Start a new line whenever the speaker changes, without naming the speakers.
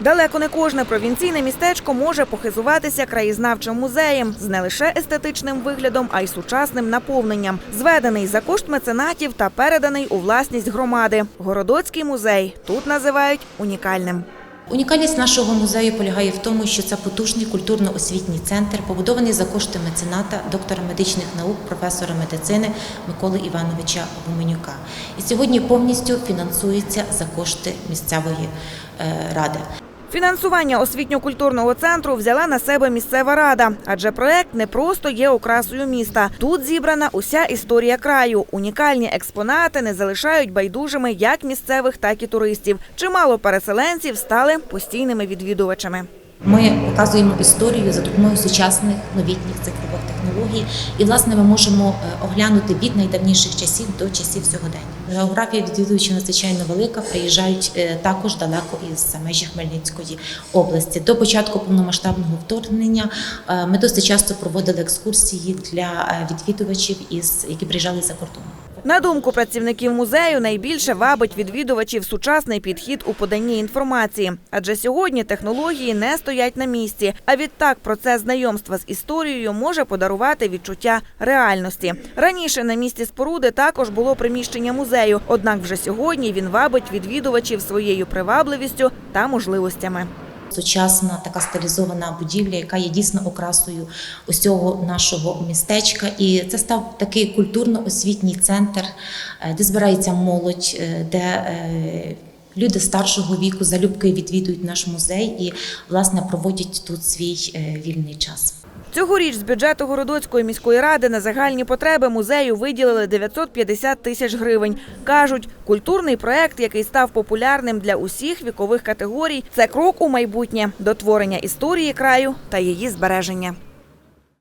Далеко не кожне провінційне містечко може похизуватися краєзнавчим музеєм з не лише естетичним виглядом, а й сучасним наповненням. Зведений за кошт меценатів та переданий у власність громади. Городоцький музей тут називають унікальним.
Унікальність нашого музею полягає в тому, що це потужний культурно-освітній центр, побудований за кошти мецената, доктора медичних наук, професора медицини Миколи Івановича Гуменюка. І сьогодні повністю фінансується за кошти місцевої е, ради.
Фінансування освітньо-культурного центру взяла на себе місцева рада, адже проект не просто є окрасою міста. Тут зібрана уся історія краю. Унікальні експонати не залишають байдужими як місцевих, так і туристів. Чимало переселенців стали постійними відвідувачами.
Ми показуємо історію за допомогою сучасних новітніх цифрових технологій, і власне ми можемо е, оглянути від найдавніших часів до часів сьогодення. Географія відвідувачів надзвичайно велика. Приїжджають е, також далеко із межі Хмельницької області. До початку повномасштабного вторгнення е, ми досить часто проводили екскурсії для е, відвідувачів, із які приїжджали за кордон.
На думку працівників музею, найбільше вабить відвідувачів сучасний підхід у поданні інформації, адже сьогодні технології не стоять на місці. А відтак процес знайомства з історією може подарувати відчуття реальності. Раніше на місці споруди також було приміщення музею, однак вже сьогодні він вабить відвідувачів своєю привабливістю та можливостями.
Сучасна така стилізована будівля, яка є дійсно окрасою усього нашого містечка. І це став такий культурно-освітній центр, е, де збирається молодь, е, де е, люди старшого віку залюбки відвідують наш музей і власне проводять тут свій вільний час.
Цьогоріч з бюджету Городоцької міської ради на загальні потреби музею виділили 950 тисяч гривень. Кажуть, культурний проект, який став популярним для усіх вікових категорій, це крок у майбутнє до творення історії краю та її збереження.